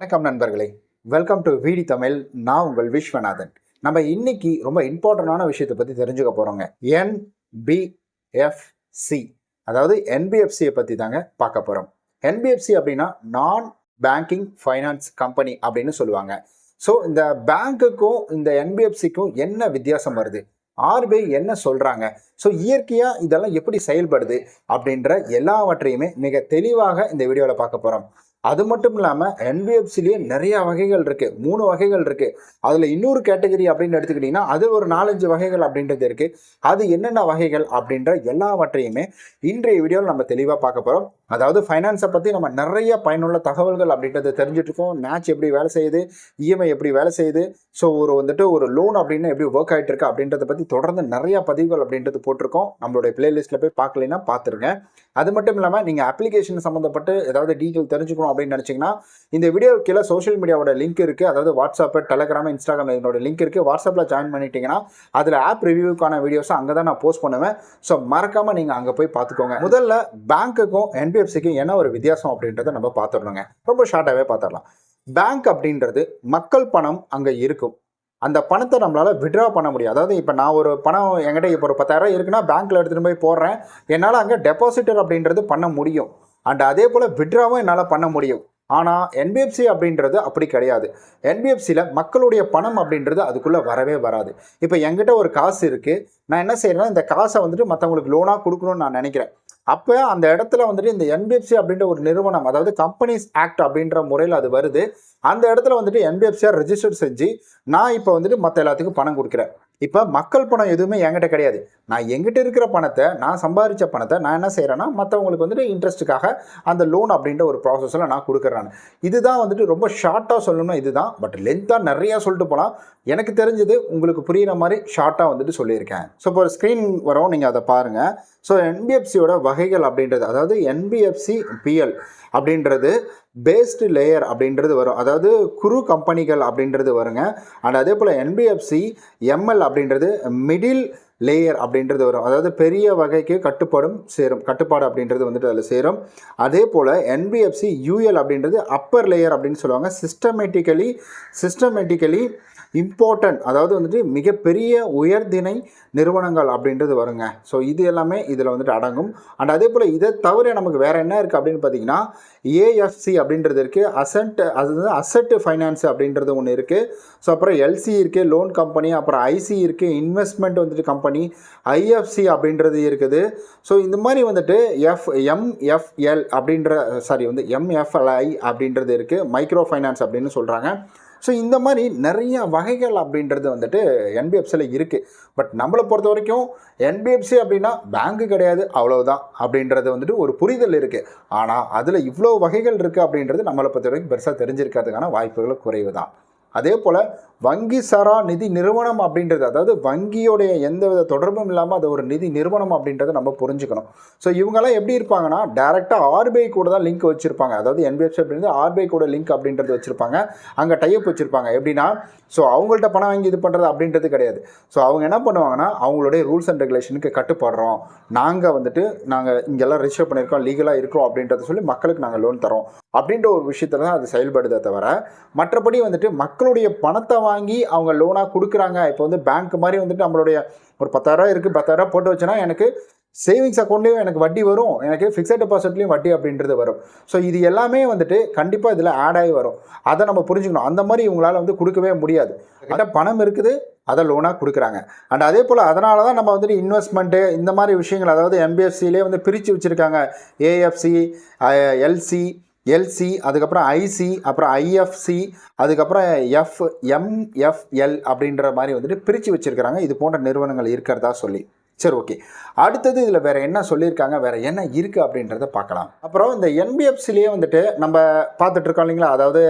வணக்கம் நண்பர்களே. Welcome to விடி தமிழ். நான் உங்கள் விஸ்வநாதன். நம்ம இன்னைக்கு ரொம்ப இம்பார்ட்டண்டான விஷயத்தை பற்றி தெரிஞ்சுக்க போகிறோங்க என்பிஎஃப்சி அதாவது என்பிஎஃப்சியை பற்றி தாங்க பார்க்க போகிறோம் என்பிஎஃப்சி அப்படின்னா நான் பேங்கிங் ஃபைனான்ஸ் கம்பெனி அப்படின்னு சொல்லுவாங்க. ஸோ இந்த பேங்க்குக்கும் இந்த என்பிஎஃப்சிக்கும் என்ன வித்தியாசம் வருது? ஆர்பிஐ என்ன சொல்கிறாங்க ஸோ இயற்கையாக இதெல்லாம் எப்படி செயல்படுது? அப்படின்ற எல்லாவற்றையுமே மிக தெளிவாக இந்த வீடியோவில் பார்க்க போகிறோம் அது மட்டும் இல்லாமல் என்பிஎஃப்சிலேயே நிறைய வகைகள் இருக்குது மூணு வகைகள் இருக்குது அதில் இன்னொரு கேட்டகரி அப்படின்னு எடுத்துக்கிட்டிங்கன்னா அது ஒரு நாலஞ்சு வகைகள் அப்படின்றது இருக்குது அது என்னென்ன வகைகள் அப்படின்ற எல்லாவற்றையுமே இன்றைய வீடியோவில் நம்ம தெளிவாக பார்க்க போகிறோம் அதாவது ஃபைனான்ஸை பற்றி நம்ம நிறைய பயனுள்ள தகவல்கள் அப்படின்றத தெரிஞ்சிட்ருக்கோம் மேட்ச் எப்படி வேலை செய்யுது இஎம்ஐ எப்படி வேலை செய்யுது ஸோ ஒரு வந்துட்டு ஒரு லோன் அப்படின்னா எப்படி ஒர்க் ஆகிட்டு இருக்கு அப்படின்றத பற்றி தொடர்ந்து நிறைய பதிவுகள் அப்படின்றது போட்டிருக்கோம். நம்மளுடைய பிளேலிஸ்ட்டில் போய் பார்க்கலைன்னா பார்த்துருங்க. அது மட்டும் இல்லாமல் நீங்கள் அப்ளிகேஷன் சம்மந்தப்பட்டு ஏதாவது டீட்டெயில் தெரிஞ்சுக்கணும் அப்படின்னு நினச்சிங்கன்னா இந்த வீடியோ கீழே சோஷியல் மீடியாவோட லிங்க் இருக்குது அதாவது வாட்ஸ்அப்பு டெலகிராம் இன்ஸ்டாகிராம் இதனோட லிங்க் இருக்குது வாட்ஸ்அப்பில் ஜாயின் பண்ணிட்டீங்கன்னா அதில் ஆப் ரிவ்யூக்கான வீடியோஸை அங்கே தான் நான் போஸ்ட் பண்ணுவேன். ஸோ மறக்காமல் நீங்கள் அங்கே போய் பார்த்துக்கோங்க. முதல்ல பேங்க்குக்கும் என்பிஎஃப்சிக்கும் என்ன ஒரு வித்தியாசம் அப்படின்றத நம்ம பார்த்துடணுங்க. ரொம்ப ஷார்ட்டாகவே பார்த்துடலாம். பேங்க் அப்படின்றது மக்கள் பணம் அங்கே இருக்கும். அந்த பணத்தை நம்மளால் விட்ரா பண்ண முடியும். அதாவது இப்போ நான் ஒரு பணம் என்கிட்ட இப்போ ஒரு பத்தாயிரம் இருக்குன்னா பேங்க்கில் எடுத்துகிட்டு போய் போடுறேன். என்னால் அங்கே டெபாசிட்டர் அப்படின்றது பண்ண முடியும். அண்ட் அதே போல் விட்ராவும் என்னால் பண்ண முடியும். ஆனால் என்பிஎஃப்சி அப்படின்றது அப்படி கிடையாது. என்பிஎஃப்சியில் மக்களுடைய பணம் அப்படின்றது அதுக்குள்ளே வரவே வராது. இப்போ என்கிட்ட ஒரு காசு இருக்குது நான் என்ன செய்கிறேன்னா இந்த காசை வந்துட்டு மற்றவங்களுக்கு லோனாக கொடுக்கணும்னு நான் நினைக்கிறேன். அப்போ அந்த இடத்துல வந்துட்டு இந்த என்பிஎஃப்சி அப்படின்ற ஒரு நிறுவனம் அதாவது கம்பெனிஸ் ஆக்ட் அப்படின்ற முறையில் அது வருது. அந்த இடத்துல வந்துட்டு என்பிஎஃப்சியாக ரெஜிஸ்டர் செஞ்சு நான் இப்போ வந்துட்டு மற்ற எல்லாத்துக்கும் பணம் கொடுக்குறேன். இப்போ மக்கள் பணம் எதுவுமே என்கிட்ட கிடையாது. நான் எங்கிட்ட இருக்கிற பணத்தை நான் சம்பாதிச்ச பணத்தை நான் என்ன செய்கிறேன்னா மற்றவங்களுக்கு வந்துட்டு இன்ட்ரெஸ்ட்டுக்காக அந்த லோன் அப்படின்ற ஒரு ப்ராசஸில் நான் கொடுக்குறேன் இதுதான் வந்துட்டு ரொம்ப ஷார்ட்டாக சொல்லணும்னா இதுதான். பட் லென்த்தாக நிறையா சொல்லிட்டு போகலாம் எனக்கு தெரிஞ்சது உங்களுக்கு புரிகிற மாதிரி ஷார்ட்டாக வந்துட்டு சொல்லியிருக்கேன். ஸோ இப்போ ஒரு ஸ்க்ரீன் வரும். நீங்கள் அதை பாருங்கள் ஸோ என்பிஎஃப்சியோட வகைகள் அப்படின்றது அதாவது என்பிஎஃப்சி பிஎல் அப்படின்றது பேஸ்டு லேயர் அப்படின்றது வரும். அதாவது குறு கம்பெனிகள் அப்படின்றது வருங்க. அண்ட் அதே போல் என்பிஎஃப்சி எம்எல் அப்படின்றது மிடில் லேயர் அப்படின்றது வரும். அதாவது பெரிய வகைக்கு கட்டுப்பாடும் சேரும். கட்டுப்பாடு அப்படின்றது வந்துட்டு அதில் சேரும். அதே போல் என்பிஎஃப்சி யூஎல் அப்படின்றது அப்பர் லேயர் அப்படின்னு சொல்லுவாங்க. சிஸ்டமேட்டிக்கலி சிஸ்டமேட்டிக்கலி இம்பார்ட்டன்ட் அதாவது வந்துட்டு மிகப்பெரிய உயர்திணை நிறுவனங்கள் அப்படின்றது வருங்க. ஸோ இது எல்லாமே இதில் வந்துட்டு அடங்கும். அண்ட் அதே போல் இதை தவிர நமக்கு வேறு என்ன இருக்குது அப்படின்னு பார்த்தீங்கன்னா ஏஎஃப்சி அப்படின்றது இருக்குது அசன்ட் அது வந்து அசட் ஃபைனான்ஸ் அப்படின்றது ஒன்று இருக்குது ஸோ அப்புறம் எல்சி இருக்குது லோன் கம்பெனி அப்புறம் ஐசி இருக்குது இன்வெஸ்ட்மெண்ட் வந்துட்டு கம்பெனி ஐஎஃப்சி அப்படின்றது இருக்குது. ஸோ இந்த மாதிரி வந்துட்டு எஃப் எம்எஃப்எல் அப்படின்ற சாரி வந்து எம்எஃப்எல்ஐ அப்படின்றது இருக்குது மைக்ரோ ஃபைனான்ஸ் அப்படின்னு சொல்கிறாங்க ஸோ இந்த மாதிரி நிறைய வகைகள் அப்படின்றது வந்துட்டு என்பிஎஃப்சியில் இருக்குது பட் நம்மளை பொறுத்த வரைக்கும் என்பிஎஃப்சி அப்படின்னா பேங்க்கு கிடையாது அவ்வளோதான் அப்படின்றது வந்துட்டு ஒரு புரிதல் இருக்குது ஆனால் அதில் இவ்வளோ வகைகள் இருக்குது அப்படின்றது நம்மளை பொறுத்த வரைக்கும் பெருசாக தெரிஞ்சிருக்கிறதுக்கான வாய்ப்புகள் குறைவு தான் அதே போல் வங்கி சாரா நிதி நிறுவனம் அப்படின்றது அதாவது வங்கியோடைய எந்த வித தொடர்பும் இல்லாமல் அது ஒரு நிதி நிறுவனம் அப்படின்றத நம்ம புரிஞ்சுக்கணும். ஸோ இவங்கெல்லாம் எப்படி இருப்பாங்கன்னா டேரெக்டாக ஆர்பிஐ கூட தான் லிங்க் வச்சுருப்பாங்க. அதாவது என்பிஎஃப்சி அப்படின்றது ஆர்பிஐ கூட லிங்க் அப்படின்றது வச்சுருப்பாங்க. அங்கே டைப் வச்சுருப்பாங்க. எப்படின்னா ஸோ அவங்கள்ட்ட பணம் வாங்கி இது பண்ணுறது அப்படின்றது கிடையாது. ஸோ அவங்க என்ன பண்ணுவாங்கன்னா அவங்களுடைய ரூல்ஸ் அண்ட் ரெகுலேஷனுக்கு கட்டுப்படுறோம். நாங்கள் வந்துட்டு நாங்கள் இங்கெல்லாம் ரிஜிஸ்டர் பண்ணியிருக்கோம் லீகலாக இருக்கிறோம் அப்படின்றத சொல்லி மக்களுக்கு நாங்கள் லோன் தரோம் அப்படின்ற ஒரு விஷயத்தில் தான் அது செயல்படுதே தவிர மற்றபடி வந்துட்டு மக்களுடைய பணத்தை வாங்கி அவங்க லோனாக கொடுக்குறாங்க. இப்போ வந்து பேங்க் மாதிரி வந்துட்டு நம்மளுடைய ஒரு பத்தாயிரரூவா இருக்குது பத்தாயிரரூவா போட்டு வச்சோன்னா எனக்கு சேவிங்ஸ் அக்கௌண்ட்லேயும் எனக்கு வட்டி வரும். எனக்கு ஃபிக்ஸட் டெபாசிட்லேயும் வட்டி அப்படின்றது வரும். ஸோ இது எல்லாமே வந்துட்டு கண்டிப்பாக இதில் ஆட் ஆகி வரும். அதை நம்ம புரிஞ்சுக்கணும். அந்த மாதிரி இவங்களால் வந்து கொடுக்கவே முடியாது. ஆனால் பணம் இருக்குது அதை லோனாக கொடுக்குறாங்க. அண்ட் அதே போல் அதனால தான் நம்ம வந்துட்டு இன்வெஸ்ட்மெண்ட்டு இந்த மாதிரி விஷயங்கள் அதாவது எம்பிஎஃப்சிலே வந்து பிரித்து வச்சுருக்காங்க. ஏஎஃப்சி எல்சி எல்சி அதுக்கப்புறம் ஐசி அப்புறம் ஐஎஃப்சி அதுக்கப்புறம் எஃப் எம்எஃப்எல் அப்படின்ற மாதிரி வந்துட்டு பிரித்து வச்சுருக்கிறாங்க. இது போன்ற நிறுவனங்கள் இருக்கிறதா சொல்லி. சரி ஓகே அடுத்தது இதில் வேறு என்ன சொல்லியிருக்காங்க வேறு என்ன இருக்குது அப்படின்றத பார்க்கலாம். அப்புறம் இந்த என்பிஎஃப்சிலேயே வந்துட்டு நம்ம பார்த்துட்ருக்கோம் இல்லைங்களா? அதாவது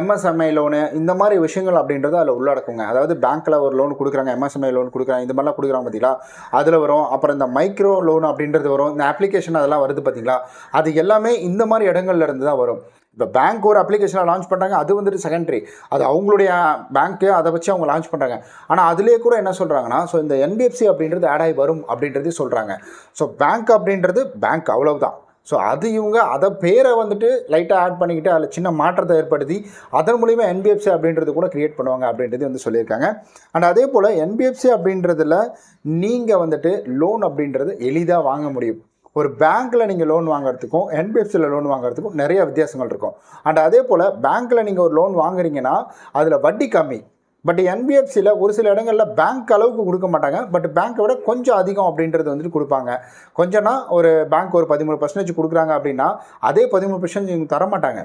எம்எஸ்எம்ஐ லோனு இந்த மாதிரி விஷயங்கள் அப்படின்றது அதில் உள்ளடக்குங்க. அதாவது பேங்க்கில் ஒரு லோன் கொடுக்குறாங்க எம்எஸ்எம்ஐ லோன் கொடுக்குறாங்க இந்த மாதிரிலாம் கொடுக்குறாங்க பார்த்தீங்களா அதில் வரும். அப்புறம் இந்த மைக்ரோ லோன் அப்படின்றது வரும். இந்த அப்ளிகேஷன் அதெல்லாம் வருது பார்த்தீங்களா அது எல்லாமே இந்த மாதிரி இடங்கள்ல இருந்து தான் வரும். இப்போ பேங்க் ஒரு அப்ளிகேஷனை லான்ச் பண்ணுறாங்க அது வந்துட்டு செகண்டரி அது அவங்களுடைய பேங்க்கு அதை வச்சு அவங்க லான்ச் பண்ணுறாங்க ஆனால் அதுலேயே கூட என்ன சொல்கிறாங்கன்னா ஸோ இந்த என்பிஎஃப்சி அப்படின்றது ஆட் ஆகி வரும் அப்படின்றது சொல்கிறாங்க ஸோ பேங்க் அப்படின்றது பேங்க் அவ்வளவுதான். ஸோ அது இவங்க அதை பேரை வந்துட்டு லைட்டாக ஆட் பண்ணிக்கிட்டு அதில் சின்ன மாற்றத்தை ஏற்படுத்தி அதன் மூலிமா என்பிஎஃப்சி அப்படின்றது கூட க்ரியேட் பண்ணுவாங்க அப்படின்றது வந்து சொல்லியிருக்காங்க. அண்ட் அதே போல் என்பிஎஃப்சி அப்படின்றதுல நீங்கள் வந்துட்டு லோன் அப்படின்றது எளிதாக வாங்க முடியும். ஒரு பேங்க்கில் நீங்கள் லோன் வாங்குறதுக்கும் என்பிஎஃப்சியில் லோன் வாங்குறதுக்கும் நிறைய வித்தியாசங்கள் இருக்கும். அண்ட் அதே போல் பேங்க்கில் நீங்கள் ஒரு லோன் வாங்குறீங்கன்னா அதில் வட்டி கம்மி. பட் என்பிஎஃப்சியில் ஒரு சில இடங்களில் பேங்க் அளவுக்கு கொடுக்க மாட்டாங்க. பட் பேங்க்கை விட கொஞ்சம் அதிகம் அப்படின்றது வந்துட்டு கொடுப்பாங்க. கொஞ்சம்னா ஒரு பேங்க் ஒரு பதிமூணு பர்சன்டேஜ் கொடுக்குறாங்க அப்படின்னா அதே பதிமூணு பர்சன்டேஜ் இவங்க தர மாட்டாங்க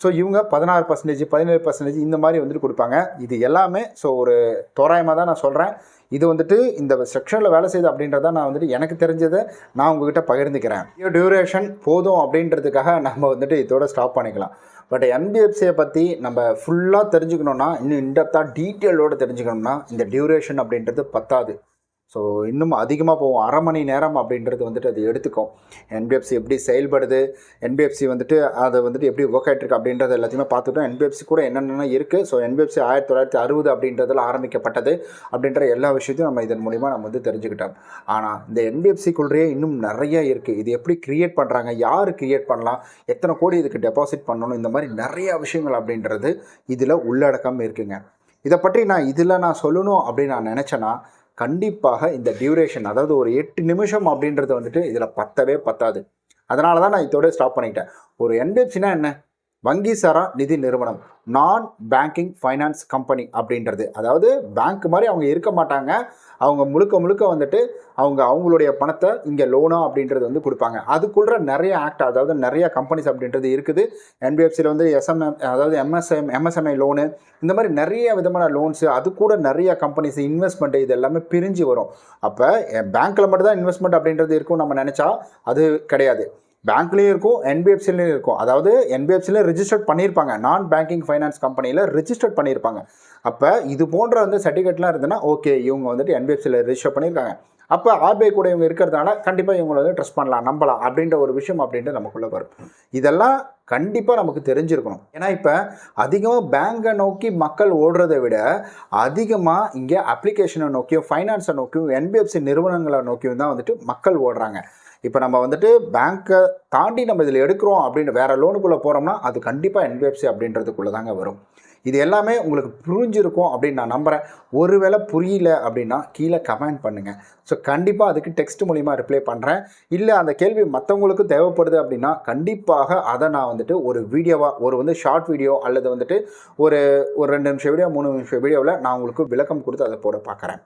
ஸோ இவங்க பதினாறு பர்சன்டேஜ் பதினேழு பர்சன்டேஜ் இந்த மாதிரி வந்துட்டு கொடுப்பாங்க. இது எல்லாமே ஸோ ஒரு தோராயமாக தான் நான் சொல்கிறேன் இது வந்துட்டு இந்த செக்ஷனில் வேலை செய்யுது அப்படின்றத நான் வந்துட்டு எனக்கு தெரிஞ்சதை நான் உங்ககிட்ட பகிர்ந்துக்கிறேன். டியூரேஷன் போதும் அப்படின்றதுக்காக நம்ம வந்துட்டு இதோட ஸ்டாப் பண்ணிக்கலாம். பட் என்பிஎஃப்சியை பற்றி நம்ம ஃபுல்லாக தெரிஞ்சுக்கணுன்னா இன்னும் இன்டெப்த்தாக டீட்டெயிலோடு தெரிஞ்சுக்கணும்னா இந்த டியூரேஷன் அப்படின்றது பத்தாது. ஸோ இன்னும் அதிகமாக போகும். அரை மணி நேரம் அப்படின்றது வந்துட்டு அது எடுத்துக்கும். என்பிஎஃப்சி எப்படி செயல்படுது? என்பிஎஃப்சி வந்துட்டு அதை வந்துட்டு எப்படி ஒர்க் ஆகிட்டுருக்கு அப்படின்றது எல்லாத்தையுமே பார்த்துட்டோம். என்பிஎஃப்சி கூட என்னென்ன இருக்குது ஸோ என்பிஎஃப்சி ஆயிரத்தி தொள்ளாயிரத்தி அறுபது அப்படின்றதில் ஆரம்பிக்கப்பட்டது அப்படின்ற எல்லா விஷயத்தையும் நம்ம இதன் மூலிமா நம்ம வந்து தெரிஞ்சுக்கிட்டோம். ஆனால் இந்த என்பிஎஃப்சிக்குள்ளேயே இன்னும் நிறைய இருக்குது இது எப்படி கிரியேட் பண்ணுறாங்க யார் கிரியேட் பண்ணலாம்? எத்தனை கோடி இதுக்கு டெபாசிட் பண்ணணும்? இந்த மாதிரி நிறைய விஷயங்கள் அப்படின்றது இதில் உள்ளடக்கம் இருக்குங்க. இதை பற்றி நான் இதில் நான் சொல்லணும் அப்படின்னு நான் நினச்சேன்னா கண்டிப்பாக இந்த டியூரேஷன் அதாவது ஒரு எட்டு நிமிஷம் அப்படின்றது வந்துட்டு இதில் பத்தவே பத்தாது. அதனால தான் நான் இதோட ஸ்டாப் பண்ணிட்டேன். ஒரு என்பிஎஃப்சினா என்ன? வங்கி சாரா நிதி நிறுவனம் நான் பேங்கிங் ஃபைனான்ஸ் கம்பெனி அப்படின்றது. அதாவது பேங்க் மாதிரி அவங்க இருக்க மாட்டாங்க. அவங்க முழுக்க முழுக்க வந்துட்டு அவங்க அவங்களுடைய பணத்தை இங்கே லோனா அப்படின்றது வந்து கொடுப்பாங்க. அதுக்குள்ள நிறைய ஆக்ட் அதாவது நிறைய கம்பெனிஸ் அப்படின்றது இருக்குது. என்பிஎஃப்சியில் வந்து எஸ்எம்எம் அதாவது எம்எஸ்எம் எம்எஸ்எம்ஐ லோனு இந்த மாதிரி நிறைய விதமான லோன்ஸு அது கூட நிறைய கம்பெனிஸ் இன்வெஸ்ட்மெண்ட்டு இது எல்லாமே பிரிஞ்சு வரும். அப்போ பேங்க்கில் மட்டும்தான் இன்வெஸ்ட்மெண்ட் அப்படின்றது இருக்கும் நம்ம நினச்சா அது கிடையாது. பேங்க்லேயும் இருக்கும் என்பிஎஃப்சிலையும் இருக்கும். அதாவது என்பிஎஃப்சியில் ரிஜிஸ்டர்ட் பண்ணியிருப்பாங்க. நான் பேங்கிங் ஃபைனான்ஸ் கம்பெனியில் ரிஜிஸ்டர்ட் பண்ணியிருப்பாங்க. அப்போ இது போன்ற வந்து சர்டிஃபிகேட்லாம் இருந்ததுன்னா ஓகே இவங்க வந்துட்டு என்பிஎஃப்சியில் ரிஜிஸ்டர் பண்ணியிருக்காங்க. அப்போ ஆர்பிஐ கூட இவங்க இருக்கிறதுனால கண்டிப்பாக இவங்களை வந்து ட்ரஸ்ட் பண்ணலாம் நம்பலாம் அப்படின்ற ஒரு விஷயம் அப்படின்ட்டு நமக்குள்ளே வரும். இதெல்லாம் கண்டிப்பாக நமக்கு தெரிஞ்சிருக்கணும். ஏன்னா இப்போ அதிகமாக பேங்கை நோக்கி மக்கள் ஓடுறதை விட அதிகமாக இங்கே அப்ளிகேஷனை நோக்கியும் ஃபைனான்ஸை நோக்கியும் என்பிஎஃப்சி நிறுவனங்களை நோக்கியும் தான் வந்துட்டு மக்கள் ஓடுறாங்க. இப்போ நம்ம வந்துட்டு பேங்க்கை தாண்டி நம்ம இதில் எடுக்கிறோம் அப்படின்னு வேறு லோனுக்குள்ளே போகிறோம்னா அது கண்டிப்பாக என்பிஎஃப்சி அப்படின்றதுக்குள்ளே தாங்க வரும். இது எல்லாமே உங்களுக்கு புரிஞ்சிருக்கும் அப்படின்னு நான் நம்புகிறேன் ஒருவேளை புரியல அப்படின்னா கீழே கமெண்ட் பண்ணுங்கள் ஸோ கண்டிப்பாக அதுக்கு டெக்ஸ்ட் மூலிமா ரிப்ளை பண்ணுறேன் இல்லை அந்த கேள்வி மற்றவங்களுக்கு தேவைப்படுது அப்படின்னா கண்டிப்பாக அதை நான் வந்துட்டு ஒரு வீடியோவாக ஒரு வந்து ஷார்ட் வீடியோ அல்லது வந்துட்டு ஒரு ஒரு ரெண்டு நிமிஷம் வீடியோ மூணு நிமிஷம் வீடியோவில் நான் உங்களுக்கு விளக்கம் கொடுத்து அதை போட பார்க்குறேன்.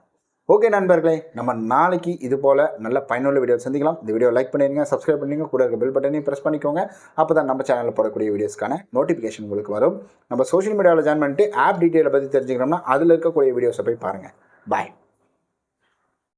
ஓகே நண்பர்களே நம்ம நாளைக்கு இது போல் நல்ல பயனுள்ள வீடியோ சந்திக்கலாம். இந்த வீடியோ லைக் பண்ணிடுங்க சப்ஸ்கிரைப் பண்ணிங்க கூட இருக்க பில் பட்டனையும் ப்ரெஸ் பண்ணிக்கோங்க. அப்போ தான் நம்ம சேனலில் போடக்கூடிய வீடியோஸ்க்கான நோட்டிஃபிகேஷன் உங்களுக்கு வரும். நம்ம சோஷியல் மீடியாவில் ஜாயின் பண்ணிட்டு ஆப் டீட்டெயிலை பற்றி தெரிஞ்சுக்கிறோம்னா அதில் இருக்கக்கூடிய வீடியோஸை போய் பாருங்கள் பாய்